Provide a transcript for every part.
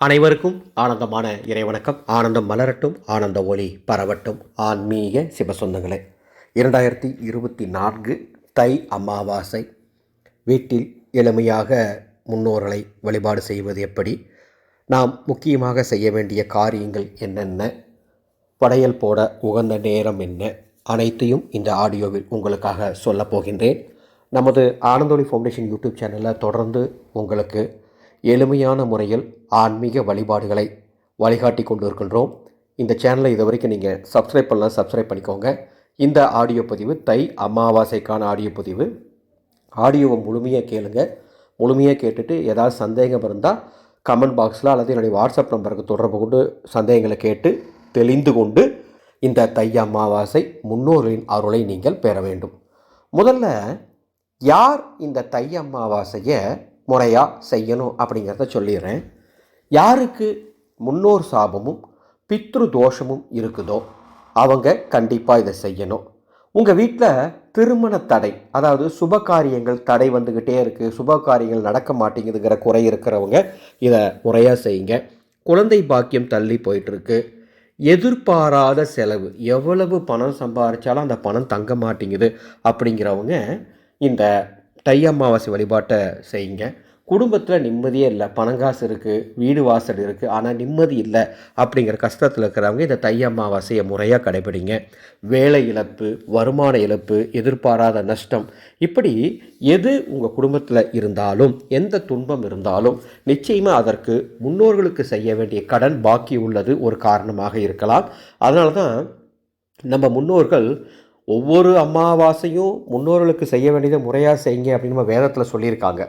அனைவருக்கும் ஆனந்தமான இறைவணக்கம். ஆனந்தம் மலரட்டும் ஆனந்த ஒளி பரவட்டும். ஆன்மீக சிவசொந்தங்களே இரண்டாயிரத்தி இருபத்தி நான்கு தை அமாவாசை. வீட்டில் எளிமையாக முன்னோர்களை வழிபாடு செய்வது எப்படி? நாம் முக்கியமாக செய்ய வேண்டிய காரியங்கள் என்னென்ன? படையல் போட உகந்த நேரம் என்ன? அனைத்தையும் இந்த ஆடியோவில் உங்களுக்காக சொல்லப் போகின்றேன். நமது ஆனந்தோலி ஃபவுண்டேஷன் யூடியூப் சேனலில் தொடர்ந்து உங்களுக்கு எளிமையான முறையில் ஆன்மீக வழிபாடுகளை வழிகாட்டி கொண்டு இருக்கின்றோம் இந்த சேனலை இது வரைக்கும் நீங்கள் சப்ஸ்கிரைப் பண்ணலாம் சப்ஸ்கிரைப் பண்ணிக்கோங்க. இந்த ஆடியோ பதிவு தை அமாவாசைக்கான ஆடியோ பதிவு. ஆடியோவை முழுமையாக கேளுங்க. முழுமையாக கேட்டுட்டு ஏதாவது சந்தேகம் இருந்தால் கமெண்ட் பாக்ஸில் அல்லது என்னுடைய வாட்ஸ்அப் நம்பருக்கு தொடர்பு கொண்டு சந்தேகங்களை கேட்டு தெளிந்து கொண்டு இந்த தை அமாவாசை முன்னோர்களின் அருளை நீங்கள் பெற வேண்டும். முதல்ல யார் இந்த தை அமாவாசையை முறையாக செய்யணும் அப்படிங்கிறத சொல்லிடுறேன். யாருக்கு முன்னோர் சாபமும் பித்ரு தோஷமும் இருக்குதோ அவங்க கண்டிப்பாக இதை செய்யணும். உங்கள் வீட்டில் திருமண தடை அதாவது சுப காரியங்கள் தடை வந்துக்கிட்டே இருக்குது சுப காரியங்கள் நடக்க மாட்டேங்குதுங்கிற குறை இருக்கிறவங்க இதை முறையாக செய்யுங்க. குழந்தை பாக்கியம் தள்ளி போயிட்டுருக்கு. எதிர்பாராத செலவு எவ்வளவு பணம் சம்பாதிச்சாலும் அந்த பணம் தங்க மாட்டேங்குது அப்படிங்கிறவங்க இந்த தை அமாவாசை வழிபாட்டை செய்யுங்க. குடும்பத்தில் நிம்மதியே இல்லை. பணங்காசு இருக்குது வீடு வாசல் இருக்குது ஆனால் நிம்மதி இல்லை அப்படிங்கிற கஷ்டத்தில் இருக்கிறவங்க இந்த தை அமாவாசையை முறையாக கடைபிடிங்க. வேலை இழப்பு வருமான இழப்பு எதிர்பாராத நஷ்டம் இப்படி எது உங்கள் குடும்பத்தில் இருந்தாலும் எந்த துன்பம் இருந்தாலும் நிச்சயமாக அதற்கு முன்னோர்களுக்கு செய்ய வேண்டிய கடன் பாக்கி உள்ளது ஒரு காரணமாக இருக்கலாம். அதனால தான் நம்ம முன்னோர்கள் ஒவ்வொரு அமாவாசையும் முன்னோர்களுக்கு செய்ய வேண்டியதை முறையாக செய்யுங்க அப்படின்னு நம்ம வேதத்தில் சொல்லியிருக்காங்க.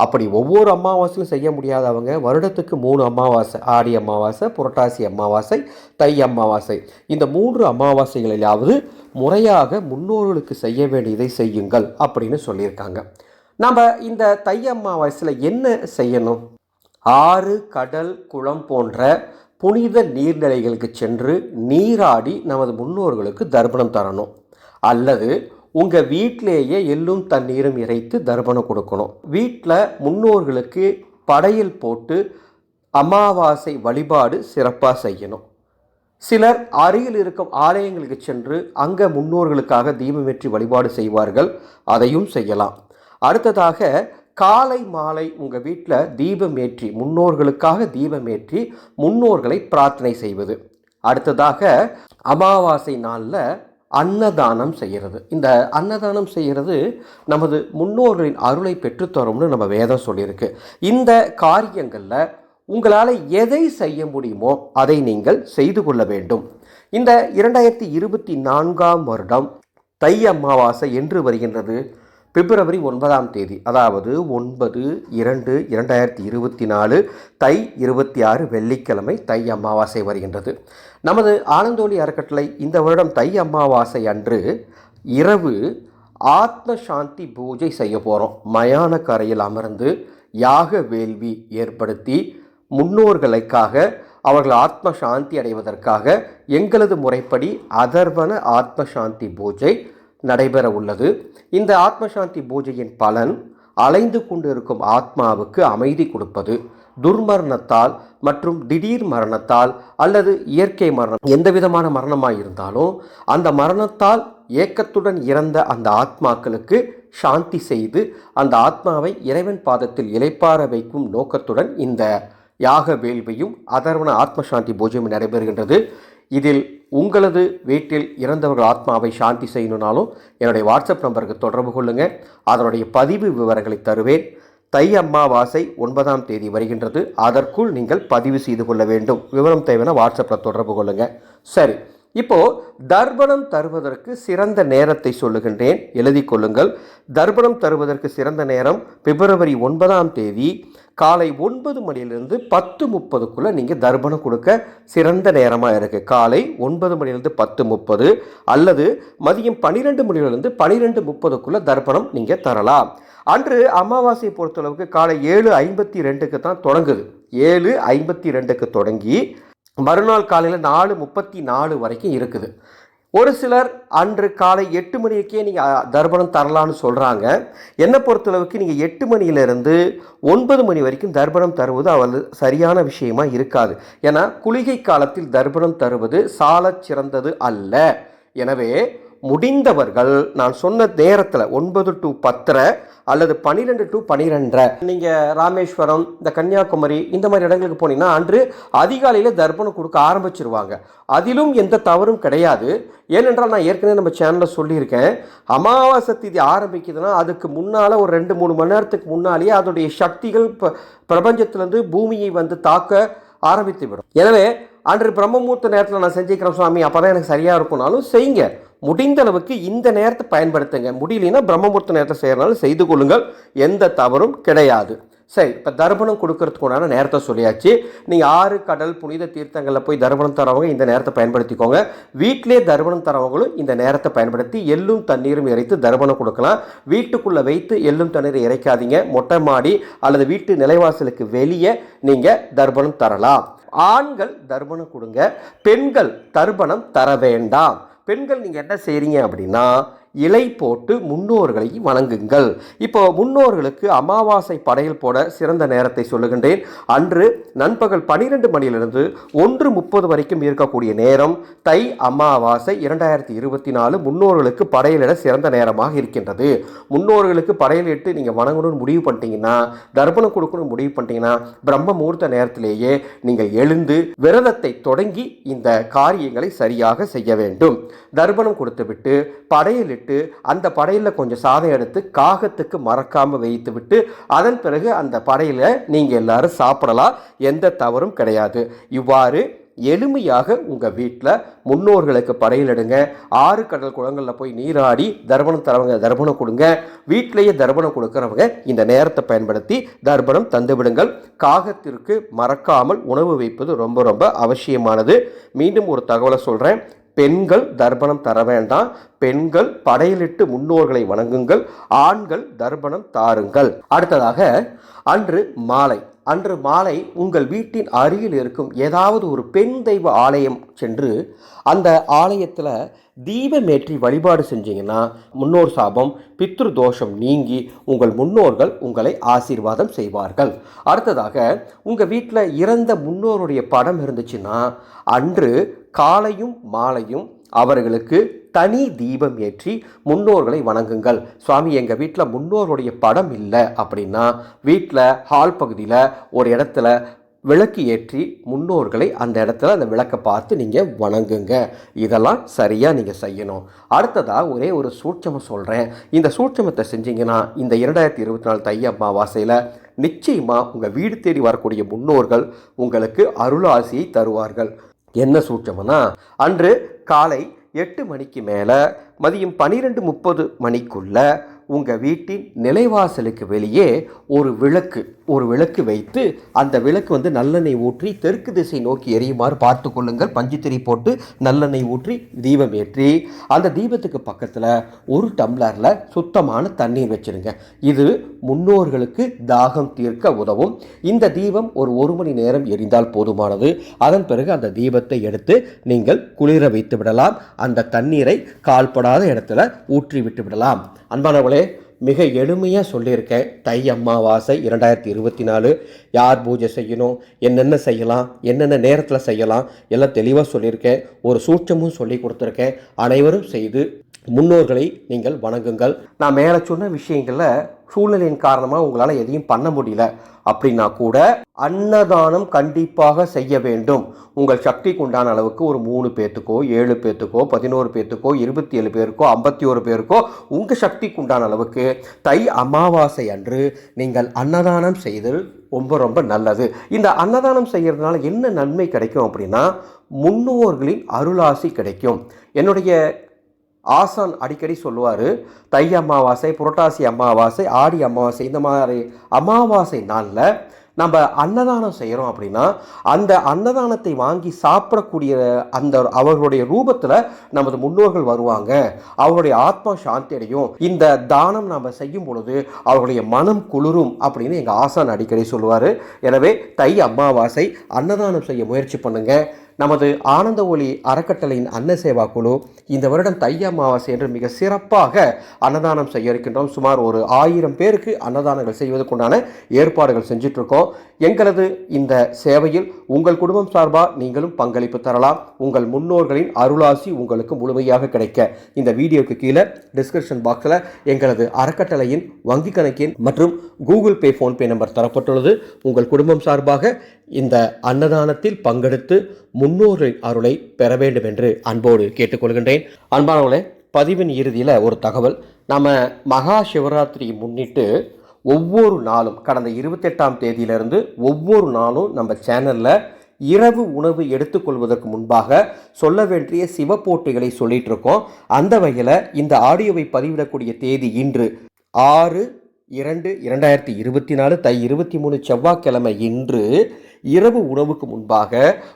அப்படி ஒவ்வொரு அமாவாசையும் செய்ய முடியாதவங்க வருடத்துக்கு மூணு அமாவாசை ஆடி அமாவாசை புரட்டாசி அமாவாசை தை அமாவாசை. இந்த மூன்று அமாவாசைகளிலாவது முறையாக முன்னோர்களுக்கு செய்ய வேண்டியதை செய்யுங்கள் அப்படின்னு சொல்லியிருக்காங்க. நம்ம இந்த தை அமாவாசையில் என்ன செய்யணும்? ஆறு கடல் குளம் போன்ற புனித நீர்நிலைகளுக்கு சென்று நீராடி நமது முன்னோர்களுக்கு தர்ப்பணம் தரணும். அல்லது உங்கள் வீட்டிலேயே எள்ளும் தண்ணீரும் இறைத்து தர்ப்பணம் கொடுக்கணும். வீட்டில் முன்னோர்களுக்கு படையில் போட்டு அமாவாசை வழிபாடு சிறப்பாக செய்யணும். சிலர் அருகில் இருக்கும் ஆலயங்களுக்கு சென்று அங்கே முன்னோர்களுக்காக தீபமேற்றி வழிபாடு செய்வார்கள். அதையும் செய்யலாம். அடுத்ததாக காலை மாலை உங்கள் வீட்டில் தீபம் ஏற்றி முன்னோர்களுக்காக தீபம் ஏற்றி முன்னோர்களை பிரார்த்தனை செய்வது. அடுத்ததாக அமாவாசை நாளில் அன்னதானம் செய்கிறது. இந்த அன்னதானம் செய்கிறது நமது முன்னோர்களின் அருளை பெற்றுத்தரும்னு நம்ம வேதம் சொல்லியிருக்கு. இந்த காரியங்களில் உங்களால் எதை செய்ய முடியுமோ அதை நீங்கள் செய்து கொள்ள வேண்டும். இந்த இரண்டாயிரத்தி இருபத்தி நான்காம் வருடம் தை அமாவாசை என்று வருகின்றது. பிப்ரவரி ஒன்பதாம் தேதி அதாவது ஒன்பது இரண்டு இரண்டாயிரத்தி இருபத்தி நாலு தை இருபத்தி ஆறு வெள்ளிக்கிழமை தை அமாவாசை வருகின்றது. நமது ஆனந்தோலி அறக்கட்டளை இந்த வருடம் தை அமாவாசை அன்று இரவு ஆத்ம சாந்தி பூஜை செய்ய போகிறோம் மயான கரையில் அமர்ந்து யாக வேள்வி ஏற்படுத்தி முன்னோர்களுக்காக அவர்கள் ஆத்ம சாந்தி அடைவதற்காக எங்களது முறைப்படி அதர்வன ஆத்ம சாந்தி பூஜை நடைபெற உள்ளது. இந்த ஆத்மசாந்தி பூஜையின் பலன் அலைந்து கொண்டிருக்கும் ஆத்மாவுக்கு அமைதி கொடுப்பது. துர்மரணத்தால் மற்றும் திடீர் மரணத்தால் அல்லது இயற்கை மரணம் எந்த விதமான மரணமாக இருந்தாலும் அந்த மரணத்தால் ஏக்கத்துடன் இறந்த அந்த ஆத்மாக்களுக்கு சாந்தி செய்து அந்த ஆத்மாவை இறைவன் பாதத்தில் இலைப்பார வைக்கும் நோக்கத்துடன் இந்த யாக வேள்வியும் அதர்வன ஆத்மசாந்தி பூஜையும் நடைபெறுகின்றது. இதில் உங்களது வீட்டில் இறந்தவர்கள் ஆத்மாவை சாந்தி செய்யணுனாலும் என்னுடைய வாட்ஸ்அப் நம்பருக்கு தொடர்பு கொள்ளுங்கள் அதனுடைய பதிவு விவரங்களை தருவேன். தை அம்மாவாசை ஒன்பதாம் தேதி வருகின்றது. அதற்குள் நீங்கள் பதிவு செய்து கொள்ள வேண்டும். விவரம் தேவையான வாட்ஸ்அப்பில் தொடர்பு கொள்ளுங்கள் சரி. இப்போ தர்ப்பணம் தருவதற்கு சிறந்த நேரத்தை சொல்லுகின்றேன். எழுதி கொள்ளுங்கள். தர்ப்பணம் தருவதற்கு சிறந்த நேரம் பிப்ரவரி ஒன்பதாம் தேதி. காலை ஒன்பது மணியிலிருந்து பத்து முப்பதுக்குள்ளே நீங்கள் தர்ப்பணம் கொடுக்க சிறந்த நேரமாக இருக்குது காலை ஒன்பது மணிலேருந்து பத்து முப்பது அல்லது மதியம் பன்னிரெண்டு மணிலிருந்து பன்னிரெண்டு முப்பதுக்குள்ளே தர்ப்பணம் நீங்கள் தரலாம். அன்று அமாவாசையை பொறுத்தளவுக்கு காலை ஏழு ஐம்பத்தி ரெண்டுக்கு தான் தொடங்குது. ஏழு ஐம்பத்தி ரெண்டுக்கு தொடங்கி மறுநாள் காலையில் நாலு முப்பத்தி நாலு வரைக்கும் இருக்குது. ஒரு சிலர் அன்று காலை எட்டு மணிக்கே நீங்கள் தர்ப்பணம் தரலான்னு சொல்கிறாங்க என்னை பொறுத்தளவுக்கு நீங்கள் எட்டு மணியிலிருந்து ஒன்பது மணி வரைக்கும் தர்ப்பணம் தருவது அவள் சரியான விஷயமா இருக்காது. ஏன்னா குளிகை காலத்தில் தர்ப்பணம் தருவது சால சிறந்தது அல்ல. எனவே முடிந்தவர்கள் நான் சொன்ன நேரத்தில் ஒன்பது டு பத்தரை அல்லது பன்னிரெண்டு டு பன்னிரெண்டரை நீங்கள் ராமேஸ்வரம் இந்த கன்னியாகுமரி இந்த மாதிரி இடங்களுக்கு போனீங்கன்னா அன்று அதிகாலையில் தர்ப்பணம் கொடுக்க ஆரம்பிச்சிருவாங்க. அதிலும் எந்த தவறும் கிடையாது. ஏனென்றால் நான் ஏற்கனவே நம்ம சேனலில் சொல்லியிருக்கேன். அமாவாசை திதி ஆரம்பிக்குதுன்னா அதுக்கு முன்னால் ஒரு ரெண்டு மூணு மணி நேரத்துக்கு முன்னாலேயே அதோடைய சக்திகள் ப பிரபஞ்சத்திலேருந்து பூமியை வந்து தாக்க ஆரம்பித்து விடும் எனவே அன்று பிரம்மமூர்த்த நேரத்தில் நான் செஞ்சுக்கிறேன் சுவாமி அப்போ தான் எனக்கு சரியாக இருக்கும்னாலும் செய்யுங்க. முடிந்த அளவுக்கு இந்த நேரத்தை பயன்படுத்துங்க. முடியலன்னா பிரம்மமூர்த்த நேரத்தை செய்கிறனாலும் செய்து கொள்ளுங்கள். எந்த தவறும் கிடையாது. சரி இப்போ தர்ப்பணம் கொடுக்கறதுக்கு உண்டான நேரத்தை சொல்லியாச்சு. நீங்கள் ஆறு கடல் புனித தீர்த்தங்களில் போய் தர்ப்பணம் தரவங்க இந்த நேரத்தை பயன்படுத்திக்கோங்க. வீட்டிலே தர்ப்பணம் தரவங்களும் இந்த நேரத்தை பயன்படுத்தி எள்ளும் தண்ணீரும் இறைத்து தர்ப்பணம் கொடுக்கலாம். வீட்டுக்குள்ளே வைத்து எள்ளும் தண்ணீரை இறைக்காதீங்க. மொட்டை மாடி அல்லது வீட்டு நிலைவாசலுக்கு வெளியே நீங்கள் தர்ப்பணம் தரலாம். ஆண்கள் தர்ப்பணம் கொடுங்க பெண்கள் தர்ப்பணம் தர வேண்டாம். பெண்கள் நீங்கள் என்ன செய்கிறீங்க அப்படின்னா இலை போட்டு முன்னோர்களை வணங்குங்கள். இப்போ முன்னோர்களுக்கு அமாவாசை படையல் போட சிறந்த நேரத்தை சொல்லுகின்றேன். அன்று நண்பகல் பனிரெண்டு மணியிலிருந்து ஒன்று முப்பது வரைக்கும் இருக்கக்கூடிய நேரம் தை அமாவாசை இரண்டாயிரத்தி இருபத்தி நாலு முன்னோர்களுக்கு படையலிட சிறந்த நேரமாக இருக்கின்றது. முன்னோர்களுக்கு படையலிட்டு நீங்கள் வணங்கணும்னு முடிவு பண்ணிட்டீங்கன்னா தர்ப்பணம் கொடுக்கணும்னு முடிவு பண்ணிட்டீங்கன்னா பிரம்ம முகூர்த்த நேரத்திலேயே நீங்கள் எழுந்து விரதத்தை தொடங்கி இந்த காரியங்களை சரியாக செய்ய வேண்டும். தர்ப்பணம் கொடுத்துவிட்டு படையலிட்டு அந்த படையில் கொஞ்சம் சாதம் எடுத்து காகத்துக்கு மறக்காமல் வைத்து விட்டு அதன் பிறகு அந்த படையில் நீங்கள் எல்லாரும் சாப்பிடலாம். எந்த தவறும் கிடையாது. இவ்வாறு எளிமையாக உங்கள் வீட்டில் முன்னோர்களுக்கு படையிலிடுங்க ஆறு கடல் குளங்களில் போய் நீராடி தர்ப்பணம் தரவங்க தர்ப்பணம் கொடுங்க. வீட்டிலேயே தர்ப்பணம் கொடுக்குறவங்க இந்த நேரத்தை பயன்படுத்தி தர்ப்பணம் தந்துவிடுங்கள் காகத்திற்கு மறக்காமல் உணவு வைப்பது ரொம்ப ரொம்ப அவசியமானது. மீண்டும் ஒரு தகவலை சொல்கிறேன் பெண்கள் தர்ப்பணம் தர வேண்டாம். பெண்கள் படையலிட்டு முன்னோர்களை வணங்குங்கள். ஆண்கள் தர்ப்பணம் தாருங்கள். அடுத்ததாக அன்று மாலை. அன்று மாலை உங்கள் வீட்டின் அருகில் இருக்கும் ஏதாவது ஒரு பெண் தெய்வ ஆலயம் சென்று அந்த ஆலயத்தில் தீபமேற்றி வழிபாடு செஞ்சீங்கன்னா முன்னோர் சாபம் பித்ரு தோஷம் நீங்கி உங்கள் முன்னோர்கள் உங்களை ஆசீர்வாதம் செய்வார்கள். அடுத்ததாக உங்கள் வீட்டில் இறந்த முன்னோருடைய படம் இருந்துச்சுன்னா அன்று காலையும் மாலையும் அவர்களுக்கு தனி தீபம் ஏற்றி முன்னோர்களை வணங்குங்கள். சுவாமி எங்கள் வீட்டில் முன்னோருடைய படம் இல்லை அப்படின்னா வீட்டில் ஹால் பகுதியில் ஒரு இடத்துல விளக்கு ஏற்றி முன்னோர்களை அந்த இடத்துல அந்த விளக்கை பார்த்து நீங்கள் வணங்குங்க. இதெல்லாம் சரியாக நீங்கள் செய்யணும். அடுத்ததாக ஒரே ஒரு சூட்சமம் சொல்கிறேன் இந்த சூட்சமத்தை செஞ்சீங்கன்னா இந்த இரண்டாயிரத்தி இருபத்தி நாலு தை அமாவாசையில் நிச்சயமாக உங்கள் வீடு தேடி வரக்கூடிய முன்னோர்கள் உங்களுக்கு அருளாசியை தருவார்கள். என்ன சூட்சமனா அன்று காலை எட்டு மணிக்கு மேலே மதியம் பன்னிரெண்டு முப்பது மணிக்குள்ள உங்கள் வீட்டின் நிலைவாசலுக்கு வெளியே ஒரு விளக்கு ஒரு விளக்கு வைத்து அந்த விளக்கு வந்து நல்லெண்ணெய் ஊற்றி தெற்கு திசை நோக்கி எரியுமாறு பார்த்து கொள்ளுங்கள். பஞ்சுத்திரி போட்டு நல்லெண்ணெய் ஊற்றி தீபம் ஏற்றி அந்த தீபத்துக்கு பக்கத்தில் ஒரு டம்ளரில் சுத்தமான தண்ணீர் வச்சிருங்க. இது முன்னோர்களுக்கு தாகம் தீர்க்க உதவும். இந்த தீபம் ஒரு ஒரு மணி நேரம் எரிந்தால் போதுமானது. அதன் பிறகு அந்த தீபத்தை எடுத்து நீங்கள் குளிர வைத்து விடலாம். அந்த தண்ணீரை கால்படாத இடத்துல ஊற்றி விட்டு விடலாம். அன்பானவளே மிக எளிமையாக சொல்லியிருக்கேன் தை அம்மாவாசை இரண்டாயிரத்தி இருபத்தி நாலு. யார் பூஜை செய்யணும்? என்னென்ன செய்யலாம்? என்னென்ன நேரத்தில் செய்யலாம்? எல்லாம் தெளிவாக சொல்லியிருக்கேன் ஒரு சூட்சமும் சொல்லி கொடுத்துருக்கேன் அனைவரும் செய்து முன்னோர்களை நீங்கள் வணங்குங்கள். நான் மேலே சொன்ன விஷயங்களில் சூழ்நிலையின் காரணமாக உங்களால் எதையும் பண்ண முடியல. அப்படின்னா கூட அன்னதானம் கண்டிப்பாக செய்ய வேண்டும். உங்கள் சக்திக்கு உண்டான அளவுக்கு ஒரு மூணு பேத்துக்கோ ஏழு பேத்துக்கோ பதினோரு பேத்துக்கோ இருபத்தி ஏழு பேருக்கோ ஐம்பத்தி ஒரு பேருக்கோ உங்கள் சக்திக்கு உண்டான அளவுக்கு தை அமாவாசை அன்று நீங்கள் அன்னதானம் செய்தல் ரொம்ப ரொம்ப நல்லது. இந்த அன்னதானம் செய்கிறதுனால என்ன நன்மை கிடைக்கும் அப்படின்னா முன்னோர்களின் அருளாசி கிடைக்கும். என்னுடைய ஆசான் அடிக்கடி சொல்லுவார் தை அமாவாசை புரட்டாசி அமாவாசை ஆடி அமாவாசை இந்த மாதிரி அமாவாசை நாளில் நம்ம அன்னதானம் செய்கிறோம் அப்படின்னா அந்த அன்னதானத்தை வாங்கி சாப்பிடக்கூடிய அந்த அவர்களுடைய ரூபத்தில் நமது முன்னோர்கள் வருவாங்க. அவருடைய ஆத்மா சாந்தி அடையும். இந்த தானம் நாம் செய்யும் பொழுது அவர்களுடைய மனம் குளிரும் அப்படின்னு எங்கள் ஆசான் அடிக்கடி சொல்லுவார். எனவே தை அமாவாசை அன்னதானம் செய்ய முயற்சி பண்ணுங்கள் நமது ஆனந்த ஒளி அறக்கட்டளையின் அன்ன சேவா குழு இந்த வருடம் தை அமாவாசை என்று மிக சிறப்பாக அன்னதானம் செய்ய இருக்கின்றோம் சுமார் ஒரு ஆயிரம் பேருக்கு அன்னதானங்கள் செய்வதற்குண்டான ஏற்பாடுகள் செஞ்சிட்ருக்கோம். எங்களது இந்த சேவையில் உங்கள் குடும்பம் சார்பாக நீங்களும் பங்களிப்பு தரலாம். உங்கள் முன்னோர்களின் அருளாசி உங்களுக்கு முழுமையாக கிடைக்க. இந்த வீடியோக்கு கீழே டிஸ்கிரிப்ஷன் பாக்ஸில் எங்களது அறக்கட்டளையின் வங்கி கணக்கின் மற்றும் கூகுள் பே ஃபோன்பே நம்பர் தரப்பட்டுள்ளது. உங்கள் குடும்பம் சார்பாக இந்த அன்னதானத்தில் பங்கெடுத்து முன்னோர்களின் அருளை பெற வேண்டும் என்று அன்போடு கேட்டுக்கொள்கின்றேன். அன்பானவர்களே பதிவின் இறுதியில் ஒரு தகவல். நம்ம மகா சிவராத்திரியை முன்னிட்டு ஒவ்வொரு நாளும் கடந்த இருபத்தெட்டாம் தேதியிலிருந்து ஒவ்வொரு நாளும் நம்ம சேனலில் இரவு உணவு எடுத்துக்கொள்வதற்கு முன்பாக சொல்ல வேண்டிய சிவ போட்டிகளை சொல்லிட்டு இருக்கோம். அந்த வகையில் இந்த ஆடியோவை பதிவிடக்கூடிய தேதி இன்று ஆறு இரண்டு இரண்டாயிரத்தி இருபத்தி நாலு தை இருபத்தி மூணு செவ்வாய்க்கிழமை இன்று இரவு உணவுக்கு முன்பாக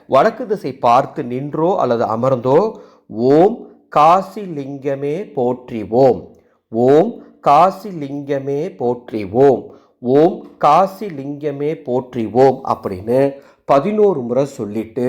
வடக்கு திசை பார்த்து நின்றோ அல்லது அமர்ந்தோ ஓம் காசி லிங்கமே போற்றிவோம் ஓம் காசி லிங்கமே போற்றிவோம் ஓம் காசி லிங்கமே போற்றிவோம் அப்படின்னு பதினோரு முறை சொல்லிட்டு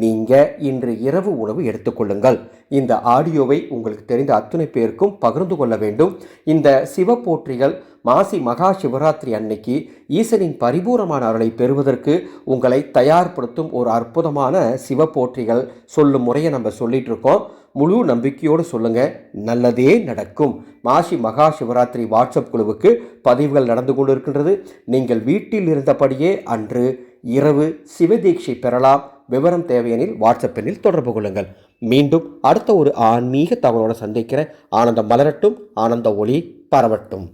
நீங்கள் இன்று இரவு உணவு எடுத்துக்கொள்ளுங்கள் இந்த ஆடியோவை உங்களுக்கு தெரிந்த அத்தனை பேருக்கும் பகிர்ந்து கொள்ள வேண்டும். இந்த சிவ போற்றிகள் மாசி மகா சிவராத்திரி அன்னைக்கு ஈசனின் பரிபூரமான அருளை பெறுவதற்கு உங்களை தயார்படுத்தும் ஒரு அற்புதமான சிவ போற்றிகள் சொல்லும் முறையை நம்ம சொல்லிட்டு இருக்கோம். முழு நம்பிக்கையோடு சொல்லுங்கள் நல்லதே நடக்கும். மாசி மகா சிவராத்திரி வாட்ஸ்அப் குழுவுக்கு பதிவுகள் நடந்து கொண்டு இருக்கின்றது நீங்கள் வீட்டில் இருந்தபடியே அன்று இரவு சிவதீட்சை பெறலாம். விவரம் தேவையெனில் வாட்ஸ்அப்பில் தொடர்பு கொள்ளுங்கள். மீண்டும் அடுத்த ஒரு ஆன்மீக தகவலோடு சந்திக்கிற ஆனந்தம் மலரட்டும். ஆனந்த ஒளி பரவட்டும்.